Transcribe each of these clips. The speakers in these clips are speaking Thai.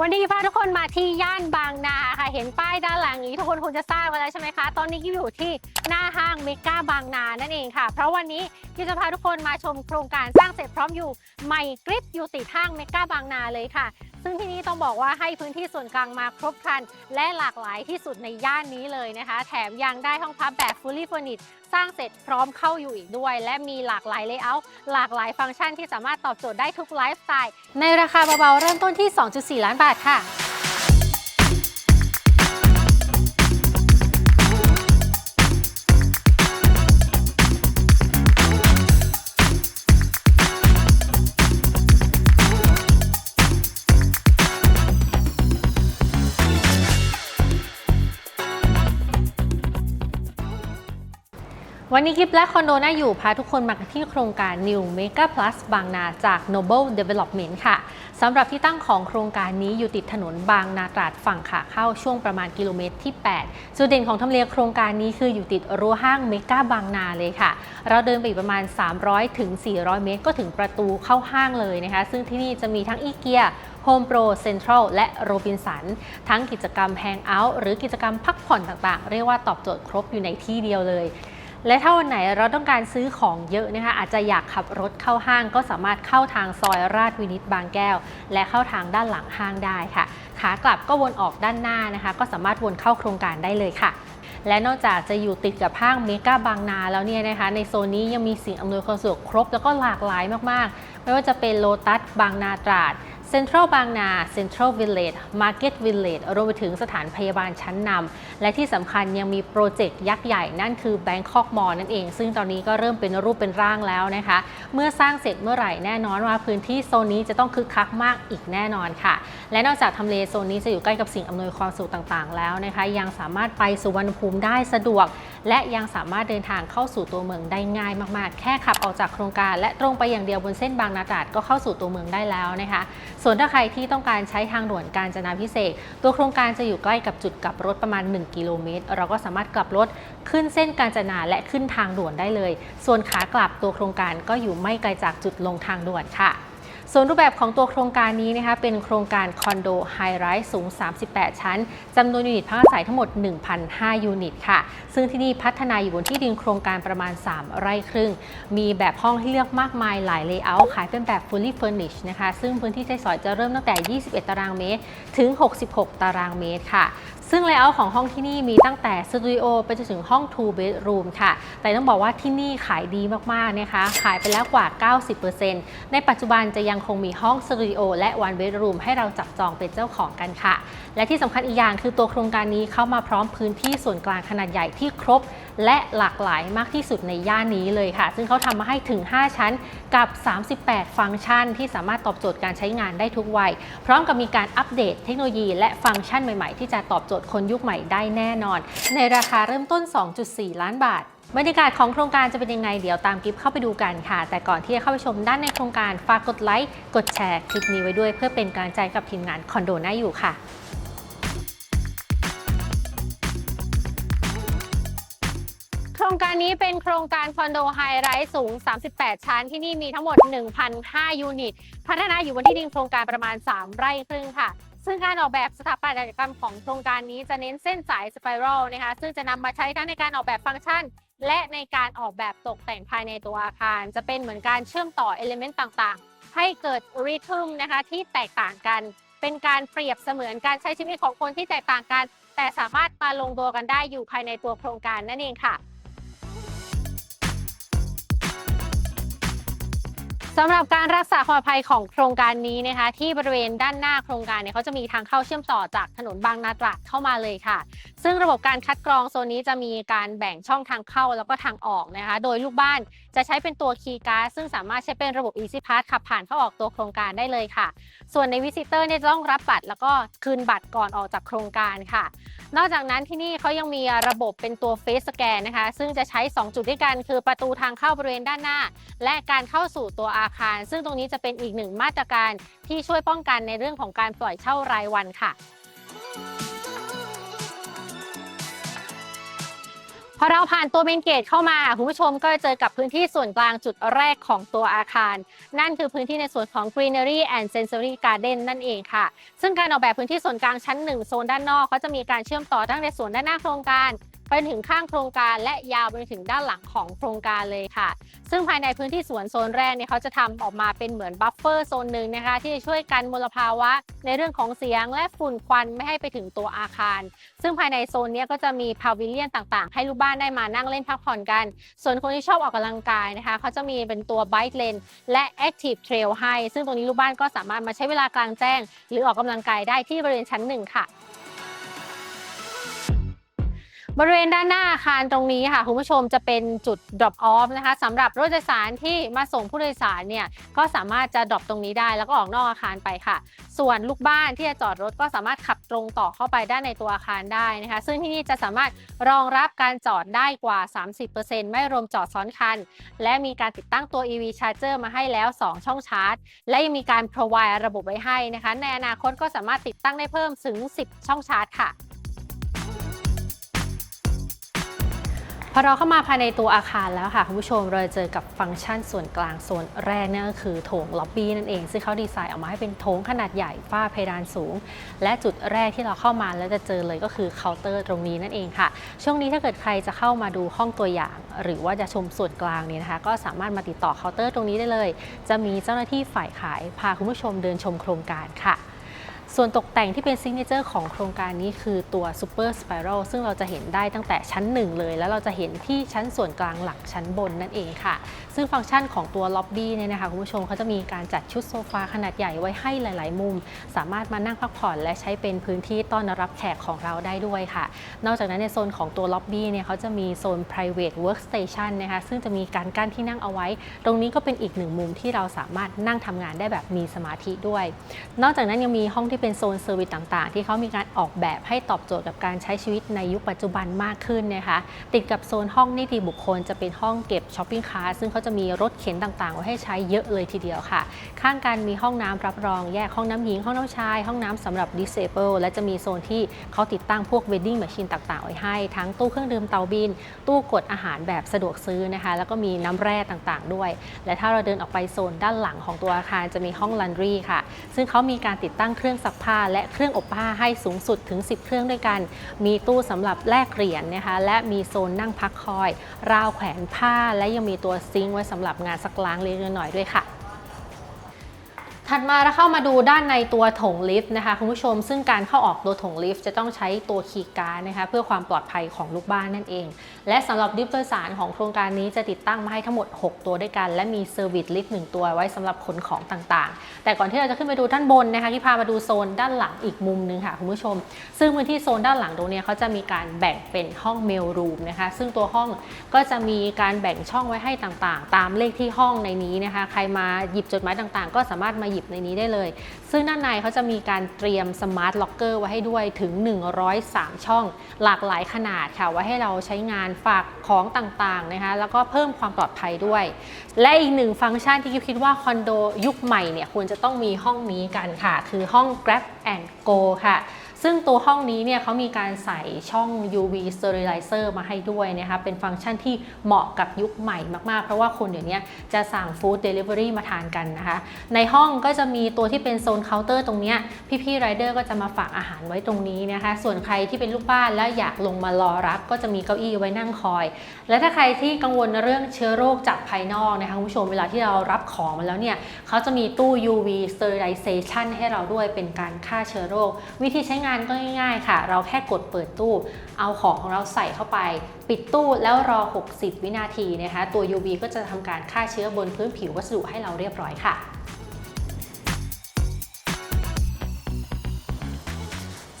วันนี้พาทุกคนมาที่ย่านบางนาค่ะ เห็นป้ายด้านหลังนี้ทุกคนคงจะทราบกันแล้วใช่ไหมคะ ตอนนี้กิ๊อยู่ที่หน้าห้างเมกาบางนานั่นเองค่ะ เพราะวันนี้กิ๊จะพาทุกคนมาชมโครงการสร้างเสร็จพร้อมอยู่ใหม่กริบอยู่ติดห้างเมกาบางนาเลยค่ะ ซึ่งที่นี่ต้องบอกว่าให้พื้นที่ส่วนกลางมาครบครัน และหลากหลายที่สุดในย่านนี้เลยนะคะ แถมยังได้ห้องพักแบบ fully furnished สร้างเสร็จพร้อมเข้าอยู่อีกด้วย และมีหลากหลายเลเยอร์หลากหลายฟังก์ชันที่สามารถตอบโจทย์ได้ทุกไลฟ์สไตล์ในราคาเบาๆเริ่มต้นที่ 2.4 ล้านบาทค่ะ วันนี้กิฟและคอนโดน่าอยู่พาทุกคนมาที่โครงการ New Mega Plus บางนาจาก Noble Development ค่ะสำหรับที่ตั้งของโครงการนี้อยู่ติดถนนบางนาตราดฝั่งขาเข้าช่วงประมาณกิโลเมตรที่ 8 จุดเด่นของทำเลโครงการนี้คืออยู่ติดรั้วห้างเมกาบางนาเลยค่ะ เราเดินไปอีกประมาณ 300ถึง400 เมตร ก็ถึงประตูเข้าห้างเลยนะคะ ซึ่งที่นี่จะมีทั้งอีเกีย Home Pro Central และโรบินสัน ทั้งกิจกรรมแฮงเอาท์หรือกิจกรรมพักผ่อนต่างๆ เรียกว่าตอบโจทย์ครบอยู่ในที่เดียวเลย และถ้าวันไหนเราต้องการซื้อของเยอะนะคะอาจจะอยากขับรถเข้าห้างก็สามารถเข้าทางซอยราชวินิตบางแก้ว และเข้าทางด้านหลังห้างได้ค่ะ ขากลับก็วนออกด้านหน้านะคะ ก็สามารถวนเข้าโครงการได้เลยค่ะและนอกจากจะอยู่ติดกับห้างเมกาบางนาแล้วเนี่ยนะคะ ในโซนนี้ยังมีสิ่งอำนวยความสะดวกครบแล้วก็หลากหลายมาก ๆ ไม่ว่าจะเป็นโลตัสบางนาตราดเซ็นทรัลบางนาเซ็นทรัลวิลเลจมาร์เก็ตวิลเลจรวมไปถึงสถานพยาบาลชั้นนำ และที่สำคัญยังมีโปรเจกต์ยักษ์ใหญ่นั่นคือ Bangkok Mall นั่นเอง ซึ่งตอนนี้ก็เริ่มเป็นรูปเป็นร่างแล้วนะคะ เมื่อสร้างเสร็จเมื่อไหร่แน่นอนว่าพื้นที่โซนนี้จะต้องคึกคักมากอีกแน่นอนค่ะ และนอกจากทำเลโซนนี้จะอยู่ใกล้กับสิ่งอำนวยความสะดวกต่างๆ แล้วนะคะ ยังสามารถไปสุวรรณภูมิได้สะดวก และยังสามารถเดินทางเข้าสู่ตัวเมืองได้ง่ายมากๆ แค่ขับออกจากโครงการ และตรงไปอย่างเดียวบนเส้นบางนาตราดก็เข้าสู่ตัวเมืองได้แล้วนะคะ ส่วนถ้าใครที่ต้องการใช้ทางด่วนกาญจนาพิเศษ ตัวโครงการจะอยู่ใกล้กับจุดกลับรถประมาณ 1กิโลเมตร เราก็สามารถกลับรถขึ้นเส้นกาญจนาและขึ้นทางด่วนได้เลย ส่วนขากลับตัวโครงการก็อยู่ไม่ไกลจากจุดลงทางด่วนค่ะส่วนรูปแบบของตัวโครงการนี้นะคะเป็นโครงการคอนโดไฮไรส์สูง 38 ชั้นจำนวนยูนิตพักอาศัยทั้งหมด 1,005 ยูนิตค่ะ ซึ่งที่นี่พัฒนาอยู่บนที่ดินโครงการประมาณ 3 ไร่ครึ่ง มีแบบห้องให้เลือกมากมายหลายเลเยอร์ขายเป็นแบบ fully furnished นะคะ ซึ่งพื้นที่ใช้สอยจะเริ่มตั้งแต่ 21 ตารางเมตร ถึง 66 ตารางเมตรค่ะ ซึ่งเลเยอร์ของห้องที่นี่มีตั้งแต่สตูดิโอไปจนถึงห้อง 2 bedroom ค่ะ แต่ต้องบอกว่าที่นี่ขายดีมากๆนะคะ ขายไปแล้วกว่า 90%ในปัจจุบันจะยังคงมีห้องสตูดิโอและ one bedroom ให้เราจับจองเป็นเจ้าของกันค่ะ และที่สำคัญอีกอย่างคือตัวโครงการนี้เข้ามาพร้อมพื้นที่ส่วนกลางขนาดใหญ่ที่ครบ และหลากหลายมากที่สุดในย่านนี้เลยค่ะ ซึ่งเขาทำมาให้ถึง 5 ชั้นกับ 38 ฟังก์ชัน ที่สามารถตอบโจทย์การใช้งานได้ทุกวัย พร้อมกับมีการอัปเดตเทคโนโลยี และฟังก์ชันใหม่ๆ ที่จะตอบโจทย์คนยุคใหม่ได้แน่นอน ในราคาเริ่มต้น 2.4 ล้านบาทบรรยากาศของโครงการจะเป็นยังไง เดี๋ยวตามกิฟเข้าไปดูกันค่ะ แต่ก่อนที่จะเข้าไปชมด้านในโครงการฝากกดไลค์ กดแชร์คลิปนี้ไว้ด้วย เพื่อเป็นกำลังใจกับทีมงานคอนโดน่าอยู่ค่ะ การนี้เป็นโครงการคอนโดไฮไรส์สูง 38 ชั้น ที่นี่มีทั้งหมด 1,005 ยูนิต พัฒนาอยู่บนที่ดินโครงการประมาณ 3 ไร่ครึ่งค่ะ ซึ่งการออกแบบสถาปัตยกรรมของโครงการนี้จะเน้นเส้นสายสไปรัลนะคะ ซึ่งจะนำมาใช้ทั้งในการออกแบบฟังก์ชัน และในการออกแบบตกแต่งภายในตัวอาคาร จะเป็นเหมือนการเชื่อมต่อเอลิเมนต์ต่างๆ ให้เกิดริทึมนะคะที่แตกต่างกัน เป็นการเปรียบเสมือนการใช้ชีวิตของคนที่แตกต่างกัน แต่สามารถมาลงตัวกันได้อยู่ภายในตัวโครงการนั่นเองค่ะ สำหรับการรักษาความปลอดภัยของโครงการนี้นะคะ ที่บริเวณด้านหน้าโครงการเนี่ยเขาจะมีทางเข้าเชื่อมต่อจากถนนบางนาตราดเข้ามาเลยค่ะ ซึ่งระบบการคัดกรองโซนนี้จะมีการแบ่งช่องทางเข้าแล้วก็ทางออกนะคะ โดยลูกบ้านจะใช้เป็นตัวคีย์การ์ดซึ่งสามารถใช้เป็นระบบ Easy Pass ขับผ่านเข้าออกตัวโครงการได้เลยค่ะ ส่วนในวิสิเตอร์เนี่ยจะต้องรับบัตรแล้วก็คืนบัตรก่อนออกจากโครงการค่ะ นอกจากนั้นที่นี่เขายังมีระบบเป็นตัวเฟสสแกนนะคะ ซึ่งจะใช้ 2 จุดด้วยกัน คือประตูทางเข้าบริเวณด้านหน้า และการเข้าสู่ตัวอาคาร ซึ่งตรงนี้จะเป็นอีกหนึ่งมาตรการที่ช่วยป้องกันในเรื่องของการปล่อยเช่ารายวันค่ะพอเราผ่านตัวเมนเกตเข้ามาคุณผู้ชมก็จะเจอกับพื้นที่ส่วนกลางจุดแรกของตัวอาคาร นั่นคือพื้นที่ในส่วนของ Greenery and Sensory Garden นั่นเองค่ะ ซึ่งการออกแบบพื้นที่ส่วนกลางชั้น 1 โซนด้านนอกเขาจะมีการเชื่อมต่อตั้งในส่วนด้านหน้าโครงการ ไปถึงข้างโครงการและยาวไปถึงด้านหลังของโครงการเลยค่ะ ซึ่งภายในพื้นที่สวนโซนแรกเนี่ยเขาจะทำออกมาเป็นเหมือนบัฟเฟอร์โซนหนึ่งนะคะ ที่จะช่วยกันมลภาวะ ในเรื่องของเสียงและฝุ่นควันไม่ให้ไปถึงตัวอาคาร ซึ่งภายในโซนนี้ก็จะมีพาวิเลียนต่างๆ ให้ลูกบ้านได้มานั่งเล่นพักผ่อนกัน ส่วนคนที่ชอบออกกำลังกายนะคะเขาจะมีเป็นตัว Bike Lane และ Active Trail ให้ ซึ่งตรงนี้ลูกบ้านก็สามารถมาใช้เวลากลางแจ้ง หรือออกกำลังกายได้ที่บริเวณชั้นหนึ่งค่ะ บริเวณด้านหน้าอาคารตรงนี้ค่ะคุณผู้ชมจะเป็นจุด drop off นะคะสำหรับรถโดยสารที่มาส่งผู้โดยสารเนี่ยก็สามารถจะ drop ตรงนี้ได้แล้วก็ออกนอกอาคารไปค่ะ ส่วนลูกบ้านที่จะจอดรถก็สามารถขับตรงต่อเข้าไปด้านในตัวอาคารได้นะคะ ซึ่งที่นี่จะสามารถรองรับการจอดได้กว่า 30%ไม่รวมจอดซ้อนคัน และมีการติดตั้งตัว EV Charger มาให้แล้ว 2 ช่องชาร์จ และยังมีการ provide ระบบไว้ให้นะคะ ในอนาคตก็สามารถติดตั้งได้เพิ่มถึง 10 ช่องชาร์จค่ะ พอเราเข้ามาภายในตัวอาคารแล้วค่ะ คุณผู้ชมเราจะเจอกับฟังก์ชันส่วนกลางโซนแรกนั่นก็คือโถงล็อบบี้นั่นเอง ซึ่งเขาดีไซน์ออกมาให้เป็นโถงขนาดใหญ่ฝ้าเพดานสูง และจุดแรกที่เราเข้ามาแล้วจะเจอเลยก็คือเคาน์เตอร์ตรงนี้นั่นเองค่ะ ช่วงนี้ถ้าเกิดใครจะเข้ามาดูห้องตัวอย่าง หรือว่าจะชมส่วนกลางเนี่ยนะคะ ก็สามารถมาติดต่อเคาน์เตอร์ตรงนี้ได้เลย จะมีเจ้าหน้าที่ฝ่ายขายพาคุณผู้ชมเดินชมโครงการค่ะ ส่วนตกแต่งที่เป็นซิกเนเจอร์ของโครงการนี้คือตัวซูเปอร์สไปรัลซึ่งเราจะเห็นได้ตั้งแต่ชั้น 1 เลย แล้วเราจะเห็นที่ชั้นส่วนกลางหลักชั้นบนนั่นเองค่ะ ซึ่งฟังก์ชันของตัวล็อบบี้เนี่ยนะคะคุณผู้ชมเขาจะมีการจัดชุดโซฟาขนาดใหญ่ไว้ให้หลาย ๆ มุม สามารถมานั่งพักผ่อน และใช้เป็นพื้นที่ต้อนรับแขกของเราได้ด้วยค่ะ นอกจากนั้นในโซนของตัวล็อบบี้เนี่ยเขาจะมีโซน private workstation นะคะซึ่งจะมีการกั้นที่นั่งเอาไว้ ตรงนี้ก็เป็นอีกหนึ่งมุมที่เราสามารถนั่งทำงานได้แบบมีสมาธิด้วย นอกจากนั้นยังมีห้องที่เป็นโซนเซอร์วิสต่าง ๆ ที่เขามีการออกแบบให้ตอบโจทย์กับการใช้ชีวิตในยุคปัจจุบันมากขึ้นนะคะติดกับโซนห้องนิติบุคคลจะเป็นห้องเก็บช้อปปิ้งคาร์ซึ่งเขาจะมีรถเข็นต่างๆ ไว้ให้ใช้เยอะเลยทีเดียวค่ะ ข้างกันมีห้องน้ำรับรองแยกห้องน้ำหญิง ห้องน้ำชาย ห้องน้ำสำหรับ disable และจะมีโซนที่เขาติดตั้งพวก vending machine ต่างๆ ไว้ให้ ทั้งตู้เครื่องดื่มเตาบิน ตู้กดอาหารแบบสะดวกซื้อนะคะ แล้วก็มีน้ำแร่ต่างๆ ด้วย และถ้าเราเดินออกไปโซนด้านหลังของตัวอาคารจะมีห้อง laundry ค่ะ ซึ่งเขามีการติดตั้งเครื่องซักผ้า และเครื่องอบผ้าให้สูงสุดถึง 10 เครื่องด้วยกัน มีตู้สำหรับแลกเหรียญนะคะ และมีโซนนั่งพักคอย ราวแขวนผ้า และยังมีตัวซิงค์ไว้สำหรับงานซักล้างเล็กๆน้อยด้วยค่ะ ถัดมาเราเข้ามาดูด้านในตัวถงลิฟต์นะคะคุณผู้ชม ซึ่งการเข้าออกตัวถงลิฟต์จะต้องใช้ตัวคีย์การ์ดนะคะเพื่อความปลอดภัยของลูกบ้านนั่นเอง และสำหรับลิฟต์โดยสารของโครงการนี้จะติดตั้งมาให้ทั้งหมด 6 ตัวด้วยกัน และมีเซอร์วิสลิฟต์1ตัวไว้สำหรับขนของต่างๆ แต่ก่อนที่เราจะขึ้นไปดูด้านบนนะคะที่พามาดูโซนด้านหลังอีกมุมหนึงค่ะคุณผู้ชม ซึ่งพื้นที่โซนด้านหลังตรงนี้เขาจะมีการแบ่งเป็นห้องเมลรูมนะคะซึ่งตัวห้องก็จะมีการแบ่งช่องไว้ให้ต่างๆ ตามเลขที่ห้องในนี้นะคะใครมาหยิบจดหมายต่างๆ ก็สามารถมาหยิบในนี้ได้เลย ซึ่งด้านในเขาจะมีการเตรียมสมาร์ทล็อกเกอร์ไว้ให้ด้วยถึง 103 ช่อง หลากหลายขนาดค่ะไว้ให้เราใช้งานฝากของต่างๆนะคะแล้วก็เพิ่มความปลอดภัยด้วย และอีกหนึ่งฟังก์ชันที่คิดคิดว่าคอนโดยุคใหม่เนี่ยควรจะต้องมีห้องนี้กันค่ะ คือห้อง Grab and Go ค่ะ ซึ่งตัวห้องนี้เนี่ยเขามีการใส่ช่อง UV sterilizer มาให้ด้วยนะคะเป็นฟังก์ชันที่เหมาะกับยุคใหม่มากๆ เพราะว่าคนเดี๋ยวนี้จะสั่ง food delivery มาทานกันนะคะ ในห้องก็จะมีตัวที่เป็นโซนเคาน์เตอร์ตรงเนี้ยพี่ๆไรเดอร์ก็จะมาฝากอาหารไว้ตรงนี้นะคะ ส่วนใครที่เป็นลูกบ้านแล้วอยากลงมารอรับ ก็จะมีเก้าอี้ไว้นั่งคอย และถ้าใครที่กังวลเรื่องเชื้อโรคจากภายนอกนะคะคุณผู้ชมเวลาที่เรารับของมาแล้วเนี่ยเขาจะมีตู้ UV sterilization ให้เราด้วยเป็นการฆ่าเชื้อโรค วิธีใช้งานก็ง่ายๆค่ะ เราแค่กดเปิดตู้ เอาของของเราใส่เข้าไป ปิดตู้แล้วรอ 60 วินาทีนะคะ ตัว UV ก็จะทำการฆ่าเชื้อบนพื้นผิววัสดุให้เราเรียบร้อยค่ะ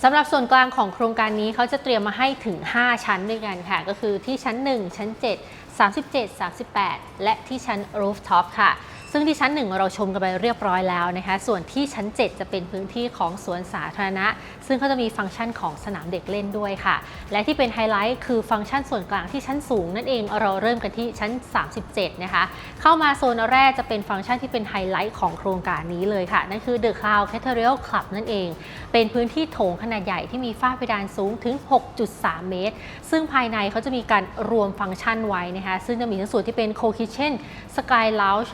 สำหรับส่วนกลางของโครงการนี้เขาจะเตรียมมาให้ถึง 5 ชั้นด้วยกันค่ะ ก็คือที่ชั้น 1 ชั้น 7 37 38 และที่ชั้น rooftop ค่ะ ซึ่งที่ชั้น 1 เราชมกันไปเรียบร้อยแล้วนะคะ ส่วนที่ชั้น 7 จะเป็นพื้นที่ของสวนสาธารณะ ซึ่งก็จะมีฟังก์ชันของสนามเด็กเล่นด้วยค่ะ และที่เป็นไฮไลท์คือฟังก์ชันส่วนกลางที่ชั้นสูงนั่นเองเราเริ่มกันที่ชั้น 37 นะคะ เข้ามาโซนแรกจะเป็นฟังก์ชันที่เป็นไฮไลท์ของโครงการนี้เลยค่ะ นั่นคือ The Cloud Cathedral Club นั่นเอง เป็นพื้นที่โถงขนาดใหญ่ที่มีฝ้าเพดานสูงถึง 6.3 เมตร ซึ่งภายในเขาจะมีการรวมฟังก์ชันไว้นะคะซึ่งจะมีทั้งส่วนที่เป็น Co-Kitchen Sky Lounge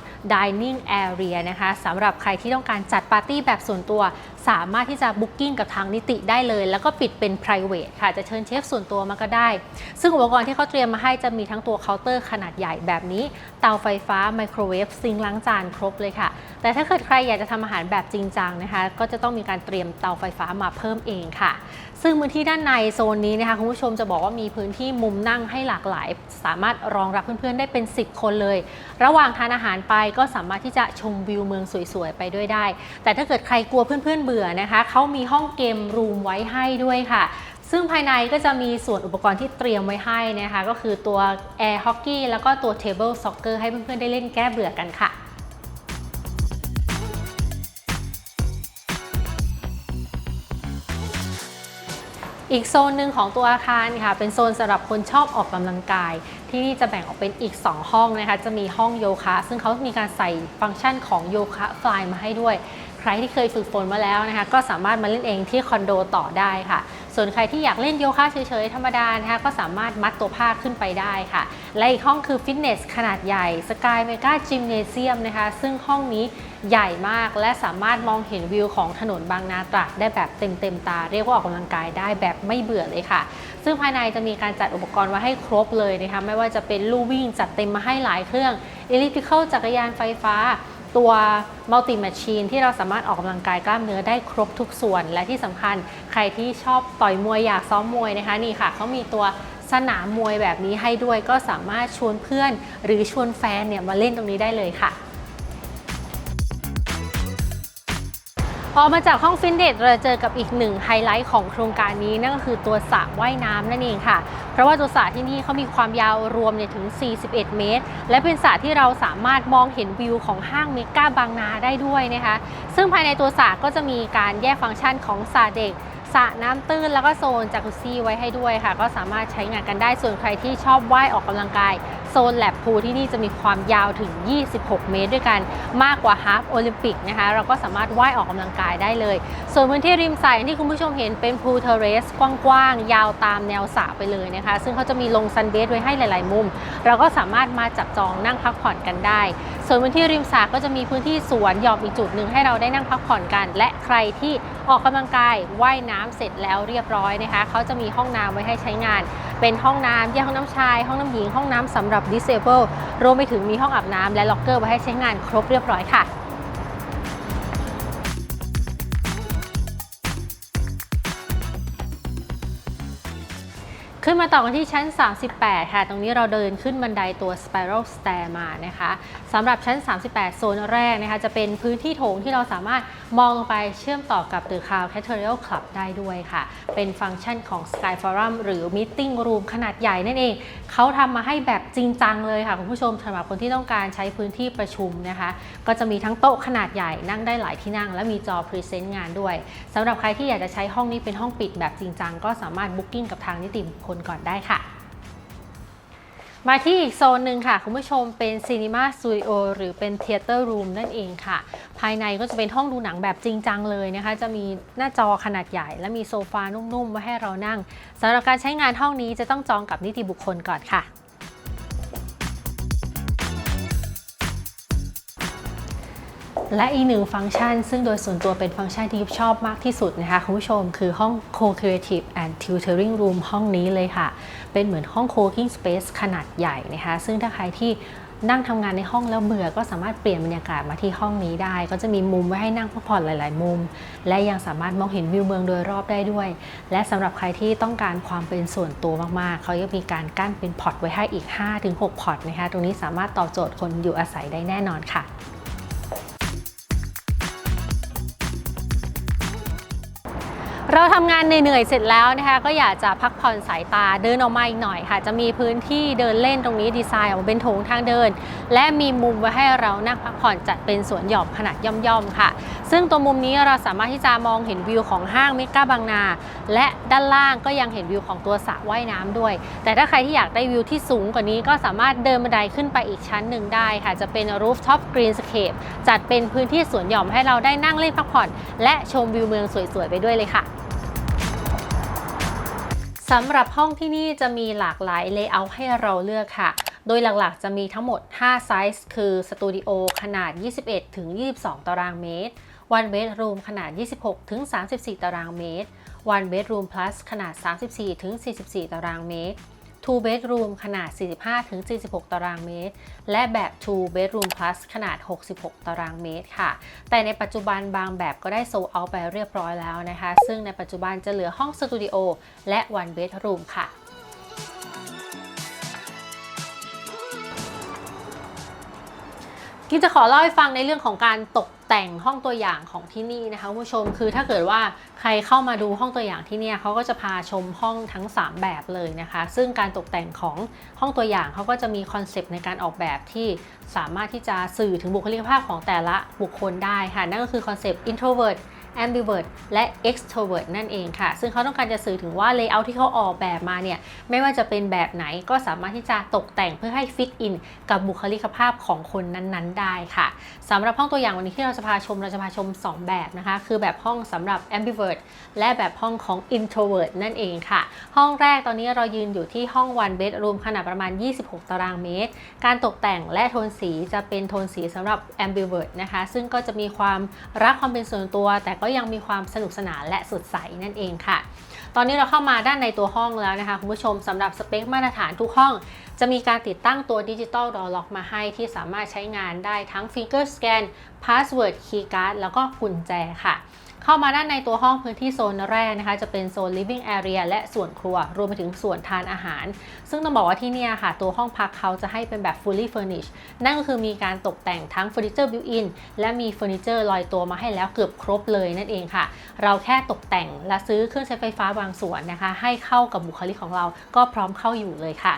Dining Area นะคะสำหรับใครที่ต้องการจัดปาร์ตี้แบบส่วนตัวสามารถที่จะบุ๊กิ้งกับทางนิติได้เลย แล้วก็ปิดเป็น private ค่ะ จะเชิญเชฟส่วนตัวมาก็ได้ ซึ่งอุปกรณ์ที่เขาเตรียมมาให้จะมีทั้งตัวเคาน์เตอร์ขนาดใหญ่แบบนี้ เตาไฟฟ้าไมโครเวฟซิงล้างจานครบเลยค่ะ แต่ถ้าเกิดใครอยากจะทำอาหารแบบจริงจังนะคะ ก็จะต้องมีการเตรียมเตาไฟฟ้ามาเพิ่มเองค่ะ ซึ่งพื้นที่ด้านในโซนนี้นะคะคุณผู้ชมจะบอกว่ามีพื้นที่มุมนั่งให้หลากหลาย สามารถรองรับเพื่อนๆได้เป็น 10 คนเลย ระหว่างทานอาหารไปก็สามารถที่จะชมวิวเมืองสวยๆไปด้วยได้ แต่ถ้าเกิดใครกลัวเพื่อนๆเบื่อนะคะเขามีห้องเกมรูมไว้ให้ด้วยค่ะซึ่งภายในก็จะมีส่วนอุปกรณ์ที่เตรียมไว้ให้นะคะ ก็คือตัว Air Hockey แล้วก็ตัว Table Soccer ให้เพื่อนๆ ได้เล่นแก้เบื่อกันค่ะอีกโซนหนึ่งของตัวอาคารค่ะ เป็นโซนสำหรับคนชอบออกกำลังกาย ที่นี่จะแบ่งออกเป็นอีก 2 ห้องนะคะ จะมีห้องโยคะ ซึ่งเขามีการใส่ฟังก์ชันของโยคะฟลายมาให้ด้วย ใครที่เคยฝึกฝนมาแล้วนะคะ ก็สามารถมาเล่นเองที่คอนโดต่อได้ค่ะ ส่วนใครที่อยากเล่นโยคะเฉยๆ ธรรมดานะคะ ก็สามารถมัดตัวผ้าขึ้นไปได้ค่ะ และอีกห้องคือฟิตเนสขนาดใหญ่สกายเมกาจิมเนเซียมนะคะ ซึ่งห้องนี้ใหญ่มากและสามารถมองเห็นวิวของถนนบางนาตราดได้แบบเต็มๆตา เรียกว่าออกกำลังกายได้แบบไม่เบื่อเลยค่ะ ซึ่งภายในจะมีการจัดอุปกรณ์ไว้ให้ครบเลยนะคะไม่ว่าจะเป็นลู่วิ่งจัดเต็มมาให้หลายเครื่อง elliptical จักรยานไฟฟ้า ตัวมัลติแมชชีนที่เราสามารถออกกำลังกายกล้ามเนื้อได้ครบทุกส่วน และที่สำคัญใครที่ชอบต่อยมวยอยากซ้อมมวยนะคะนี่ค่ะเขามีตัวสนามมวยแบบนี้ให้ด้วยก็สามารถชวนเพื่อน หรือชวนแฟนเนี่ยมาเล่นตรงนี้ได้เลยค่ะออกมาจากห้องฟิตเนสเราเจอกับอีกหนึ่งไฮไลท์ของโครงการนี้นั่นก็คือตัวสระว่ายน้ำนั่นเองค่ะ เพราะว่าตัวสระที่นี่เขามีความยาวรวมเนี่ยถึง 41 เมตร และเป็นสระที่เราสามารถมองเห็นวิวของห้างเมกาบางนาได้ด้วยนะคะ ซึ่งภายในตัวสระก็จะมีการแยกฟังก์ชันของสระเด็กสระน้ำตื้นแล้วก็โซนจากุซี่ไว้ให้ด้วยค่ะ ก็สามารถใช้งานกันได้ส่วนใครที่ชอบว่ายออกกำลังกาย โซนแลบพูที่นี่จะมีความยาวถึง 26 เมตรด้วยกันมากกว่าฮาฟโอลิมปิกนะคะ เราก็สามารถว่ายออกกำลังกายได้เลย ส่วนพื้นที่ริมสระอย่างที่คุณผู้ชมเห็นเป็นพูเทเรสกว้างๆ ยาวตามแนวสระไปเลยนะคะ ซึ่งเขาจะมีลงซันเบสไว้ให้หลาย ๆ มุม เราก็สามารถมาจับจองนั่งพักผ่อนกันได้ส่วนพื้นที่ริมสระก็จะมีพื้นที่สวนหย่อมอีกจุดหนึ่งให้เราได้นั่งพักผ่อนกัน และใครที่ออกกำลังกายว่ายน้ำเสร็จแล้วเรียบร้อยนะคะเขาจะมีห้องน้ำไว้ให้ใช้งาน เป็นห้องน้ำแยกห้องน้ำชาย ห้องน้ำหญิงห้องน้ำสำหรับ disable รวมไปถึงมีห้องอาบน้ำและล็อกเกอร์ไว้ให้ใช้งานครบเรียบร้อยค่ะ ขึ้นมาต่อกันที่ชั้น 38 ค่ะ ตรงนี้เราเดินขึ้นบันไดตัว spiral stair มานะคะสำหรับชั้น 38 โซนแรกนะคะ จะเป็นพื้นที่โถงที่เราสามารถมองลงไปเชื่อมต่อกับ The Cloud Cathedral Club ได้ด้วยค่ะ เป็นฟังก์ชันของ Sky Forum หรือ Meeting Room ขนาดใหญ่นั่นเอง เขาทำมาให้แบบจริงจังเลยค่ะ คุณผู้ชมสำหรับคนที่ต้องการใช้พื้นที่ประชุมนะคะ ก็จะมีทั้งโต๊ะขนาดใหญ่นั่งได้หลายที่นั่ง และมีจอพรีเซนต์งานด้วยสำหรับใครที่อยากจะใช้ห้องนี้เป็นห้องปิดแบบจริงจังก็สามารถบุ๊กิ้งกับทางนิติบุคคลก่อนได้ค่ะ มาที่อีกโซนหนึ่งค่ะ คุณผู้ชมเป็นซีนีมาสตูดิโอหรือเป็นเทเตอร์รูมนั่นเองค่ะ ภายในก็จะเป็นห้องดูหนังแบบจริงจังเลยนะคะ จะมีหน้าจอขนาดใหญ่ และมีโซฟานุ่มๆไว้ให้เรานั่งสำหรับการใช้งานห้องนี้จะต้องจองกับนิติบุคคลก่อนค่ะ และอีกหนึ่งฟังก์ชัน ซึ่งโดยส่วนตัวเป็นฟังก์ชันที่ยิบชอบมากที่สุดนะคะคุณผู้ชมคือห้อง Co-Creative and Tutoring Room ห้องนี้เลยค่ะ เป็นเหมือนห้อง Co-working Space ขนาดใหญ่นะคะซึ่งถ้าใครที่นั่งทำงานในห้องแล้วเบื่อก็สามารถเปลี่ยนบรรยากาศมาที่ห้องนี้ได้ ก็จะมีมุมไว้ให้นั่งพักผ่อนหลาย ๆ มุม และยังสามารถมองเห็นวิวเมืองโดยรอบได้ด้วย และสำหรับใครที่ต้องการความเป็นส่วนตัวมาก ๆ เขายังมีการกั้นเป็นพอร์ตไว้ให้อีก 5-6 พอร์ตนะคะ ตรงนี้สามารถตอบโจทย์คนอยู่อาศัยได้แน่นอนค่ะ เราทำงานเหนื่อยๆเสร็จแล้วนะคะก็อยากจะพักผ่อนสายตาเดินออกมาอีกหน่อยค่ะ จะมีพื้นที่เดินเล่นตรงนี้ดีไซน์ออกมาเป็นโถงทางเดิน และมีมุมไว้ให้เรานั่งพักผ่อนจัดเป็นสวนหย่อมขนาดย่อมๆค่ะ ซึ่งตัวมุมนี้เราสามารถที่จะมองเห็นวิวของห้างเมกาบางนา และด้านล่างก็ยังเห็นวิวของตัวสระว่ายน้ำด้วย แต่ถ้าใครที่อยากได้วิวที่สูงกว่านี้ก็สามารถเดินบันไดขึ้นไปอีกชั้นหนึ่งได้ค่ะ จะเป็น rooftop greenscape จัดเป็นพื้นที่สวนหย่อมให้เราได้นั่งเล่นพักผ่อน และชมวิวเมืองสวยๆไปด้วยเลยค่ะ สำหรับห้องที่นี่จะมีหลากหลายเลเยอร์ให้เราเลือกค่ะ โดยหลักๆจะมีทั้งหมด 5 ไซส์ คือสตูดิโอขนาด 21ถึง22 ตารางเมตร one bedroom ขนาด 26ถึง34 ตารางเมตร one bedroom plus ขนาด 34ถึง44 ตารางเมตร 2 bedroom ขนาด 45-46 ตารางเมตร และแบบ 2 bedroom plus ขนาด 66 ตารางเมตรค่ะ แต่ในปัจจุบันบางแบบก็ได้โซลเอาไปเรียบร้อยแล้วนะคะ ซึ่งในปัจจุบันจะเหลือห้องสตูดิโอและ one bedroom ค่ะ กิ๊จะขอเล่าให้ฟังในเรื่องของการตกแต่งห้องตัวอย่างของที่นี่นะคะคุณผู้ชมคือถ้าเกิดว่าใครเข้ามาดูห้องตัวอย่างที่นี่เขาก็จะพาชมห้องทั้ง 3 แบบเลยนะคะ ซึ่งการตกแต่งของห้องตัวอย่างเขาก็จะมีคอนเซปต์ในการออกแบบที่สามารถที่จะสื่อถึงบุคลิกภาพของแต่ละบุคคลได้ค่ะนั่นก็คือคอนเซปต์ introvert ambivert และ extrovert นั่นเองค่ะ ซึ่งเขาต้องการจะสื่อถึงว่า layout ที่เขาออกแบบมาเนี่ย ไม่ว่าจะเป็นแบบไหนก็สามารถที่จะตกแต่งเพื่อให้ fit in กับบุคลิกภาพของคนนั้นๆ ได้ค่ะสำหรับห้องตัวอย่างวันนี้ที่เราจะพาชมเราจะพาชม 2 แบบนะคะ คือแบบห้องสำหรับ ambivert และแบบห้องของ introvert นั่นเองค่ะ ห้องแรกตอนนี้เรายืนอยู่ที่ห้อง one bedroom ขนาดประมาณ 26 ตารางเมตร การตกแต่งและโทนสีจะเป็นโทนสีสำหรับ ambivert นะคะ ซึ่งก็จะมีความรักความเป็นส่วนตัวแต่ก็ยังมีความสนุกสนานและสดใสนั่นเองค่ะ ตอนนี้เราเข้ามาด้านในตัวห้องแล้วนะคะคุณผู้ชมสำหรับสเปคมาตรฐานทุกห้อง จะมีการติดตั้งตัวดิจิตอลดอล็อกมาให้ที่สามารถใช้งานได้ทั้ง Finger Scan Password Keycard แล้วก็กุญแจค่ะ เข้ามาด้านในตัวห้องพื้นที่โซนแรกนะคะ จะเป็นโซน living area และส่วนครัว รวมไปถึงส่วนทานอาหาร ซึ่งต้องบอกว่าที่นี่ค่ะ ตัวห้องพักเขาจะให้เป็นแบบ fully furnished นั่นก็คือมีการตกแต่งทั้งเฟอร์นิเจอร์ built-in และมีเฟอร์นิเจอร์ลอยตัวมาให้แล้วเกือบครบเลยนั่นเองค่ะ เราแค่ตกแต่งและซื้อเครื่องใช้ไฟฟ้าบางส่วนนะคะ ให้เข้ากับบุคลิกของเราก็พร้อมเข้าอยู่เลยค่ะ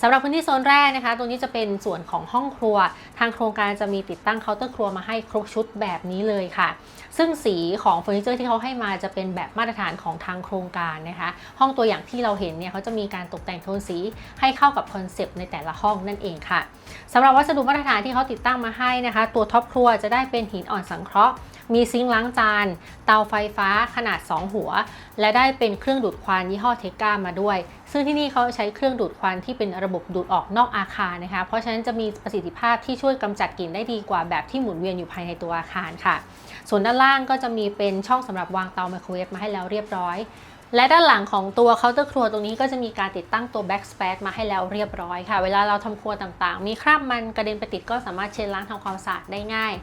สำหรับพื้นที่โซนแรกนะคะ ตรงนี้จะเป็นส่วนของห้องครัว ทางโครงการจะมีติดตั้งเคาน์เตอร์ครัวมาให้ครบชุดแบบนี้เลยค่ะ ซึ่งสีของเฟอร์นิเจอร์ที่เขาให้มาจะเป็นแบบมาตรฐานของทางโครงการนะคะ ห้องตัวอย่างที่เราเห็นเนี่ยเขาจะมีการตกแต่งโทนสีให้เข้ากับคอนเซปต์ในแต่ละห้องนั่นเองค่ะสำหรับวัสดุมาตรฐานที่เขาติดตั้งมาให้นะคะ ตัวท็อปครัวจะได้เป็นหินอ่อนสังเคราะห์มีซิงค์ล้างจาน เตาไฟฟ้าขนาด 2 หัว และได้เป็นเครื่องดูดควันยี่ห้อเทก้ามาด้วย ซึ่งที่นี่เขาใช้เครื่องดูดควันที่เป็นระบบดูดออกนอกอาคารนะคะ เพราะฉะนั้นจะมีประสิทธิภาพที่ช่วยกำจัดกลิ่นได้ดีกว่าแบบที่หมุนเวียนอยู่ภายในตัวอาคารค่ะ ส่วนด้านล่างก็จะมีเป็นช่องสำหรับวางเตาไมโครเวฟมาให้แล้วเรียบร้อยและด้านหลังของตัวเคาน์เตอร์ครัวตรงนี้ก็จะมีการติดตั้งตัว backsplash มาให้แล้วเรียบร้อยค่ะ เวลาเราทำครัวต่างๆ มีคราบมันกระเด็นไปติดก็สามารถเช็ดล้างทำความสะอาดได้ง่าย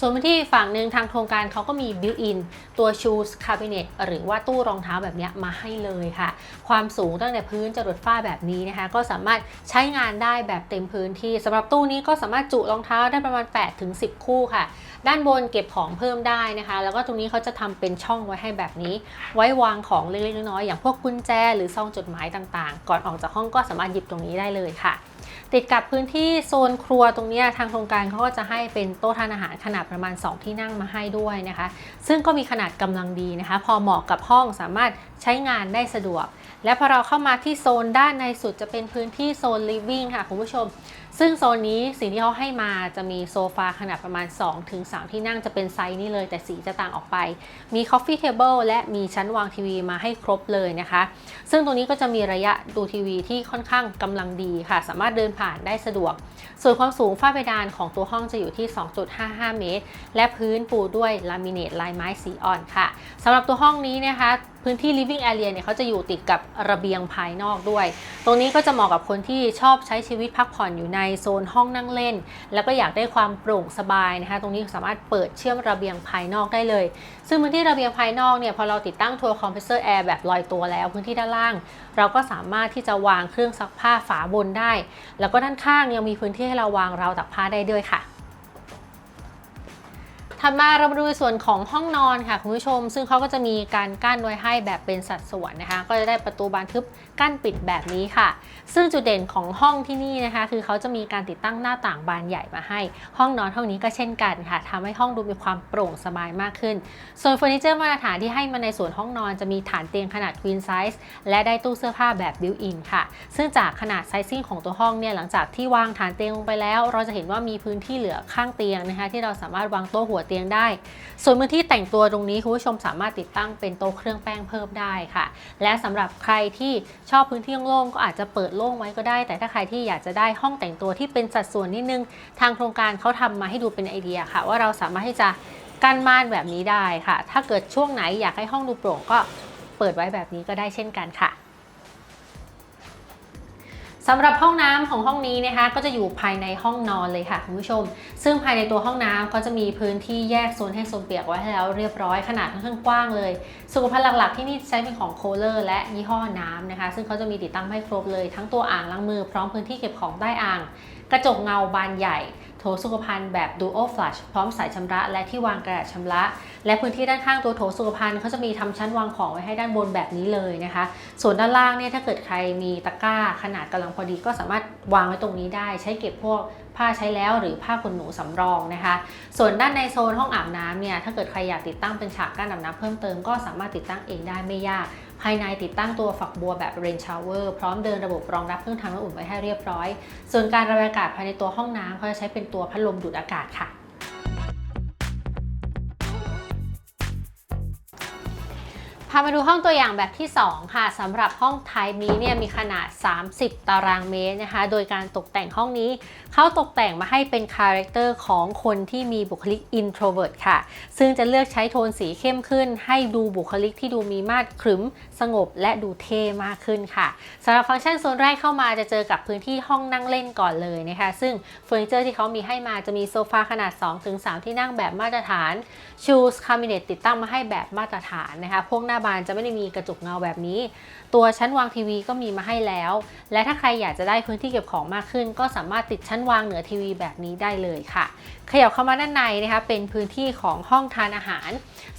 ส่วนที่ฝั่งหนึ่งทางโครงการเขาก็มี built-in ตัว shoes cabinet หรือว่าตู้รองเท้าแบบนี้มาให้เลยค่ะ ความสูงตั้งแต่พื้นจรดฝ้าแบบนี้นะคะ ก็สามารถใช้งานได้แบบเต็มพื้นที่สำหรับตู้นี้ก็สามารถจุรองเท้าได้ประมาณ8-10 คู่ค่ะ ด้านบนเก็บของเพิ่มได้นะคะ แล้วก็ตรงนี้เขาจะทำเป็นช่องไว้ให้แบบนี้ ไว้วางของเล็กๆน้อยๆอย่างพวกกุญแจ หรือซองจดหมายต่างๆ ก่อนออกจากห้องก็สามารถหยิบตรงนี้ได้เลยค่ะ ติดกับพื้นที่โซนครัวตรงนี้ทางโครงการเขาก็จะให้เป็นโต๊ะทานอาหารขนาดประมาณ 2 ที่นั่งมาให้ด้วยนะคะ ซึ่งก็มีขนาดกำลังดีนะคะ พอเหมาะกับห้องสามารถใช้งานได้สะดวก และพอเราเข้ามาที่โซนด้านในสุดจะเป็นพื้นที่โซน living ค่ะคุณผู้ชม ซึ่งโซนนี้สิ่งที่เขาให้มาจะมีโซฟาขนาดประมาณ 2-3 ที่นั่งจะเป็นไซส์นี้เลย แต่สีจะต่างออกไป มี coffee table และมีชั้นวางทีวีมาให้ครบเลยนะคะ ซึ่งตรงนี้ก็จะมีระยะดูทีวีที่ค่อนข้างกำลังดีค่ะ สามารถเดินผ่านได้สะดวก ส่วนความสูงฝ้าเพดานของตัวห้องจะอยู่ที่ 2.55 เมตร และพื้นปูด้วยลามิเนตลายไม้สีอ่อนค่ะสำหรับตัวห้องนี้นะคะ พื้นที่ living area เนี่ยเขาจะอยู่ติดกับระเบียงภายนอกด้วย ตรงนี้ก็จะเหมาะกับคนที่ชอบใช้ชีวิตพักผ่อนอยู่ในโซนห้องนั่งเล่น แล้วก็อยากได้ความโปร่งสบายนะคะ ตรงนี้สามารถเปิดเชื่อมระเบียงภายนอกได้เลย ซึ่งพื้นที่ระเบียงภายนอกเนี่ยพอเราติดตั้งทัวร์คอมเพรสเซอร์แอร์แบบลอยตัวแล้วพื้นที่ด้านล่าง เราก็สามารถที่จะวางเครื่องซักผ้าฝาบนได้ แล้วก็ด้านข้างยังมีพื้นที่ให้เราวางราวตักผ้าได้ด้วยค่ะ ถัดมาเรามาดูส่วนของห้องนอนค่ะคุณผู้ชม ซึ่งเขาก็จะมีการกั้นไว้ให้แบบเป็นสัดส่วนนะคะ ก็จะได้ประตูบานทึบกั้นปิดแบบนี้ค่ะ ซึ่งจุดเด่นของห้องที่นี่นะคะ คือเขาจะมีการติดตั้งหน้าต่างบานใหญ่มาให้ ห้องนอนห้องนี้ก็เช่นกันค่ะทำให้ห้องดูมีความโปร่งสบายมากขึ้น ส่วนเฟอร์นิเจอร์มาตรฐานที่ให้มาในส่วนห้องนอนจะมีฐานเตียงขนาด Queen Size และได้ตู้เสื้อผ้าแบบ Built-in ค่ะ ซึ่งจากขนาดไซซิ่งของตัวห้องเนี่ยหลังจากที่วางฐานเตียงลงไปแล้ว เราจะเห็นว่ามีพื้นที่เหลือข้างเตียงนะคะ ที่เราสามารถวางโต๊ะหัวเตียงได้ ส่วนพื้นที่แต่งตัวตรงนี้คุณผู้ชมสามารถติดตั้งเป็นโต๊ะเครื่องแป้งเพิ่มได้ค่ะ และสำหรับใครที่ชอบพื้นที่โล่งๆก็อาจจะเปิดโล่งไว้ก็ได้ แต่ถ้าใครที่อยากจะได้ห้องแต่งตัวที่เป็นสัดส่วนนิดนึง ทางโครงการเขาทำมาให้ดูเป็นไอเดียค่ะ ว่าเราสามารถที่จะกั้นม่านแบบนี้ได้ค่ะ ถ้าเกิดช่วงไหนอยากให้ห้องดูโปร่งก็เปิดไว้แบบนี้ก็ได้เช่นกันค่ะ สำหรับห้องน้ำของห้องนี้นะคะ ก็จะอยู่ภายในห้องนอนเลยค่ะคุณผู้ชม ซึ่งภายในตัวห้องน้ำก็จะมีพื้นที่แยกโซนให้โซนเปียกไว้ให้แล้วเรียบร้อยขนาดค่อนข้างกว้างเลย สุขภัณฑ์หลักๆที่นี่ใช้เป็นของโคเลอร์และยี่ห้อน้ำนะคะ ซึ่งเขาจะมีติดตั้งให้ครบเลย ทั้งตัวอ่างล้างมือพร้อมพื้นที่เก็บของใต้อ่าง กระจกเงาบานใหญ่ โถสุขภัณฑ์แบบ Duo Flush พร้อมสายชำระและที่วางกระดาษชำระ และพื้นที่ด้านข้างตัวโถสุขภัณฑ์เขาจะมีทำชั้นวางของไว้ให้ด้านบนแบบนี้เลยนะคะ ส่วนด้านล่างเนี่ยถ้าเกิดใครมีตะกร้าขนาดกำลังพอดีก็สามารถวางไว้ตรงนี้ได้ ใช้เก็บพวกผ้าใช้แล้วหรือผ้าขนหนูสำรองนะคะ ส่วนด้านในโซนห้องอาบน้ำเนี่ยถ้าเกิดใครอยากติดตั้งเป็นฉากกั้นอาบน้ำเพิ่มเติมก็สามารถติดตั้งเองได้ไม่ยาก ภายในติดตั้งตัวฝักบัวแบบ rain shower พร้อมเดินระบบรองรับเครื่องทำน้ำอุ่นไว้ให้เรียบร้อย ส่วนการระบายอากาศภายในตัวห้องน้ำเขาจะใช้เป็นตัวพัดลมดูดอากาศค่ะ พามาดูห้องตัวอย่างแบบที่ 2 ค่ะสำหรับห้องไทป์นี้เนี่ยมีขนาด 30 ตารางเมตรนะคะ โดยการตกแต่งห้องนี้เขาตกแต่งมาให้เป็นคาแรคเตอร์ของคนที่มีบุคลิก introvert ค่ะ ซึ่งจะเลือกใช้โทนสีเข้มขึ้น ให้ดูบุคลิกที่ดูมีมาดขรึม สงบและดูเท่มากขึ้นค่ะสำหรับฟังก์ชันโซนแรกเข้ามาจะเจอกับพื้นที่ห้องนั่งเล่นก่อนเลยนะคะ ซึ่งเฟอร์นิเจอร์ที่เขามีให้มาจะมีโซฟาขนาด 2-3 ที่นั่งแบบมาตรฐาน ชูสคาบิเนตติดตั้งมาให้แบบมาตรฐานนะคะ พวกหน้าบานจะไม่ได้มีกระจกเงาแบบนี้ ตัวชั้นวางทีวีก็มีมาให้แล้ว และถ้าใครอยากจะได้พื้นที่เก็บของมากขึ้น ก็สามารถติดชั้นวางเหนือทีวีแบบนี้ได้เลยค่ะ ขยับเข้ามาด้านในนะคะ เป็นพื้นที่ของห้องทานอาหาร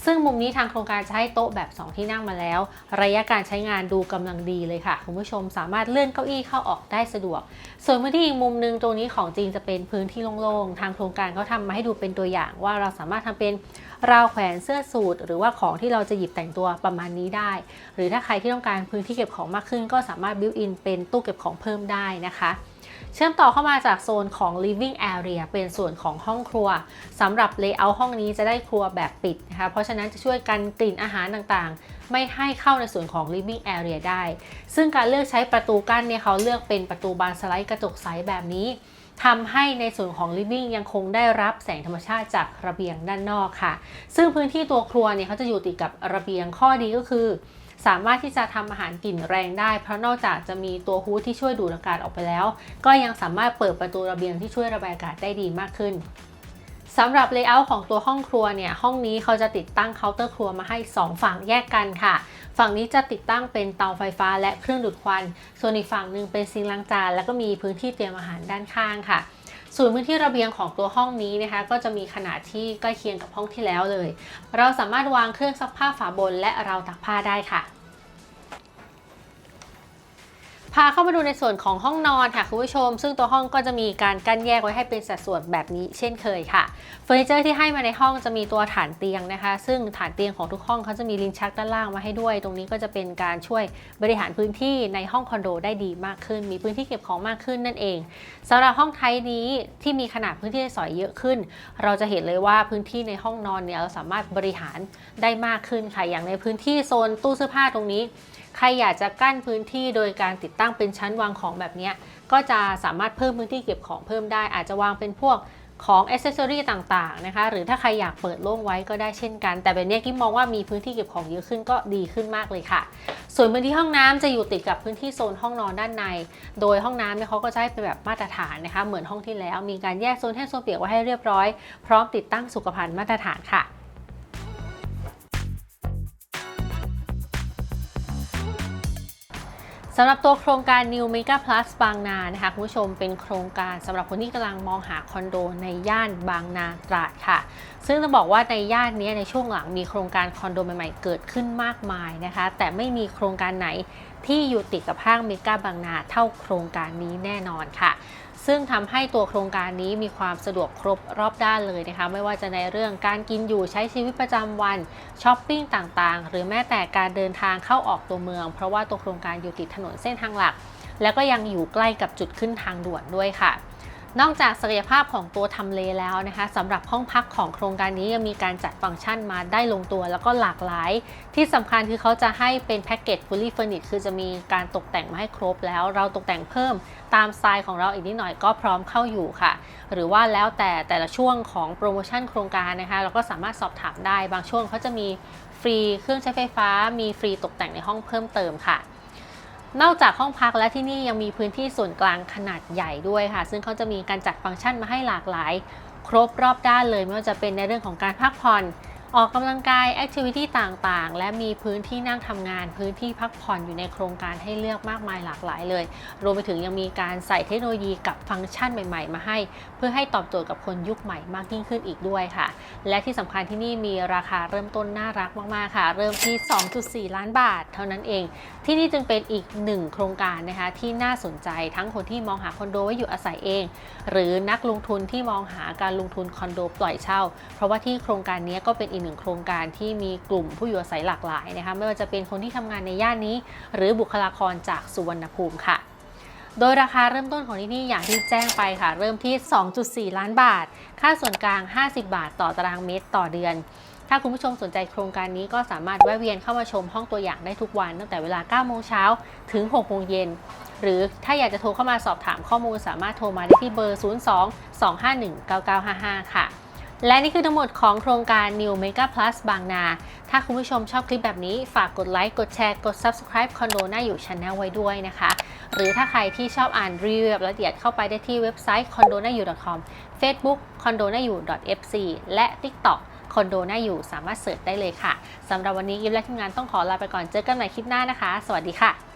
ซึ่งมุมนี้ทางโครงการจะให้โต๊ะแบบ 2 ที่นั่งมาแล้ว ระยะการใช้งานดูกำลังดีเลยค่ะ คุณผู้ชมสามารถเลื่อนเก้าอี้เข้าออกได้สะดวก ส่วนพื้นที่อีกมุมหนึงตรงนี้ของจริงจะเป็นพื้นที่โล่งๆ ทางโครงการเขาทำมาให้ดูเป็นตัวอย่างว่าเราสามารถทำเป็น ราวแขวนเสื้อสูทหรือว่าของที่เราจะหยิบแต่งตัวประมาณนี้ได้ หรือถ้าใครที่ต้องการพื้นที่เก็บของมากขึ้น ก็สามารถ built in เป็นตู้เก็บของเพิ่มได้นะคะเชื่อมต่อเข้ามาจากโซนของ living area เป็นส่วนของห้องครัวสำหรับ layout ห้องนี้จะได้ครัวแบบปิดนะคะ เพราะฉะนั้นจะช่วยกันกลิ่นอาหารต่างๆ ไม่ให้เข้าในส่วนของ living area ได้ ซึ่งการเลือกใช้ประตูกั้นเนี่ยเขาเลือกเป็นประตูบานสไลด์กระจกใสแบบนี้ ทำให้ในส่วนของ living ยังคงได้รับแสงธรรมชาติจากระเบียงด้านนอกค่ะ ซึ่งพื้นที่ตัวครัวเนี่ยเขาจะอยู่ติดกับระเบียงข้อดีก็คือ สามารถที่จะทำอาหารกลิ่นแรงได้ เพราะนอกจากจะมีตัวฮูดที่ช่วยดูดอากาศออกไปแล้ว ก็ยังสามารถเปิดประตูระเบียงที่ช่วยระบายอากาศได้ดีมากขึ้นสำหรับเลเยอร์ของตัวห้องครัวเนี่ย ห้องนี้เขาจะติดตั้งเคาน์เตอร์ครัวมาให้ 2 ฝั่งแยกกันค่ะ ฝั่งนี้จะติดตั้งเป็นเตาไฟฟ้าและเครื่องดูดควัน ส่วนอีกฝั่งหนึ่งเป็นซิงล้างจาน แล้วก็มีพื้นที่เตรียมอาหารด้านข้างค่ะส่วนพื้นที่ระเบียงของตัวห้องนี้นะคะ ก็จะมีขนาดที่ใกล้เคียงกับห้องที่แล้วเลย เราสามารถวางเครื่องซักผ้าฝาบนและราวตักผ้าได้ค่ะ พาเข้ามาดูในส่วนของห้องนอนค่ะคุณผู้ชม ซึ่งตัวห้องก็จะมีการกั้นแยกไว้ให้เป็นสัดส่วนแบบนี้เช่นเคยค่ะเฟอร์นิเจอร์ที่ให้มาในห้องจะมีตัวฐานเตียงนะคะ ซึ่งฐานเตียงของทุกห้องเขาจะมีลิ้นชักด้านล่างมาให้ด้วย ตรงนี้ก็จะเป็นการช่วยบริหารพื้นที่ในห้องคอนโดได้ดีมากขึ้น มีพื้นที่เก็บของมากขึ้นนั่นเองสำหรับห้องไทยนี้ที่มีขนาดพื้นที่สอยเยอะขึ้น เราจะเห็นเลยว่าพื้นที่ในห้องนอนเนี่ยเราสามารถบริหารได้มากขึ้นค่ะอย่างในพื้นที่โซนตู้เสื้อผ้าตรงนี้ ใครอยากจะกั้นพื้นที่โดยการติดตั้งเป็นชั้นวางของแบบนี้ก็จะสามารถเพิ่มพื้นที่เก็บของเพิ่มได้ อาจจะวางเป็นพวกของอ c เซสซอรีต่างๆนะคะ หรือถ้าใครอยากเปิดโล่งไว้ก็ได้เช่นกัน แต่แบบนี้กิ๊มมองว่ามีพื้นที่เก็บของเยอะขึ้นก็ดีขึ้นมากเลยค่ะ ส่วนพื้นที่ห้องน้ำจะอยู่ติดกับพื้นที่โซนห้องนอนด้านใน โดยห้องน้ำเนี่ยเขาก็จะให้เป็นแบบมาตรฐานนะคะ เหมือนห้องที่แล้ว มีการแยกโซนแห้งโซนเปียกไว้ให้เรียบร้อย พร้อมติดตั้งสุขภัณฑ์มาตรฐานค่ะ สำหรับตัวโครงการ New Mega Plus บางนานะคะคุณผู้ชมเป็นโครงการสำหรับคนที่กำลังมองหาคอนโดในย่านบางนาตราดค่ะ ซึ่งต้องบอกว่าในย่านนี้ในช่วงหลังมีโครงการคอนโดใหม่ๆเกิดขึ้นมากมายนะคะ แต่ไม่มีโครงการไหนที่อยู่ติดกับห้างเมกาบางนาเท่าโครงการนี้แน่นอนค่ะ ซึ่งทำให้ตัวโครงการนี้มีความสะดวกครบรอบด้านเลยนะคะ ไม่ว่าจะในเรื่องการกินอยู่ใช้ชีวิตประจำวันช้อปปิ้งต่างๆ หรือแม้แต่การเดินทางเข้าออกตัวเมือง เพราะว่าตัวโครงการอยู่ติดถนนเส้นทางหลัก แล้วก็ยังอยู่ใกล้กับจุดขึ้นทางด่วนด้วยค่ะ นอกจากศักยภาพของตัวทำเลแล้วนะคะสำหรับห้องพักของโครงการนี้ยังมีการจัดฟังก์ชันมาได้ลงตัว แล้วก็หลากหลาย ที่สำคัญคือเขาจะให้เป็นแพ็กเกจ fully furnished คือจะมีการตกแต่งมาให้ครบแล้ว เราตกแต่งเพิ่มตามสไตล์ของเราอีกนิดหน่อยก็พร้อมเข้าอยู่ค่ะ หรือว่าแล้วแต่แต่ละช่วงของโปรโมชั่นโครงการนะคะเราก็สามารถสอบถามได้บางช่วงเขาจะมีฟรีเครื่องใช้ไฟฟ้า มีฟรีตกแต่งในห้องเพิ่มเติมค่ะ นอกจากห้องพักและที่นี่ยังมีพื้นที่ส่วนกลางขนาดใหญ่ด้วยค่ะ ซึ่งเขาจะมีการจัดฟังก์ชันมาให้หลากหลาย ครบรอบด้านเลยไม่ว่าจะเป็นในเรื่องของการพักผ่อน ออกกำลังกายแอคทิวิตี้ต่างๆ และมีพื้นที่นั่งทำงาน พื้นที่พักผ่อนอยู่ในโครงการให้เลือกมากมายหลากหลายเลย รวมไปถึงยังมีการใส่เทคโนโลยีกับฟังก์ชันใหม่ ๆ มาให้ เพื่อให้ตอบโจทย์กับคนยุคใหม่มากยิ่งขึ้นอีกด้วยค่ะ และที่สำคัญที่นี่มีราคาเริ่มต้นน่ารักมากๆค่ะ เริ่มที่ 2.4 ล้านบาท เท่านั้นเอง ที่นี่จึงเป็นอีกหนึ่งโครงการนะคะที่น่าสนใจทั้งคนที่มองหาคอนโดไว้อยู่อาศัยเอง หรือนักลงทุนที่มองหาการลงทุนคอนโดปล่อยเช่า เพราะว่าที่โครงการนี้ก็เป็นอีกหนึ่งโครงการที่มีกลุ่มผู้อยู่อาศัยหลากหลายนะคะไม่ว่าจะเป็นคนที่ทำงานในย่านนี้ หรือบุคลากรจากสุวรรณภูมิค่ะโดยราคาเริ่มต้นของที่นี่อย่างที่แจ้งไปค่ะ เริ่มที่ 2.4 ล้านบาท ค่าส่วนกลาง 50 บาทต่อตารางเมตรต่อเดือน ถ้าคุณผู้ชมสนใจโครงการนี้ก็สามารถแวะเวียนเข้ามาชมห้องตัวอย่างได้ทุกวัน ตั้งแต่เวลา 9 โมงเช้าถึง 6 โมงเย็น หรือถ้าอยากจะโทรเข้ามาสอบถามข้อมูล สามารถโทรมาได้ที่เบอร์ 02 251 9955 ค่ะ และนี่คือทั้งหมดของโครงการ New Mega Plus บางนา ถ้าคุณผู้ชมชอบคลิปแบบนี้ ฝากกดไลค์ กดแชร์ กด Subscribe คอนโดน่าอยู่ Channel ไว้ด้วยนะคะ หรือถ้าใครที่ชอบอ่านรีวิวแบบละเอียดเข้าไปได้ที่เว็บไซต์ condonayu.com Facebook condonayu.fc และ TikTok คอนโดน่าอยู่สามารถเสิร์ชได้เลยค่ะสำหรับวันนี้ยิปและทีมงานต้องขอลาไปก่อนเจอกันใหม่คลิปหน้านะคะ สวัสดีค่ะ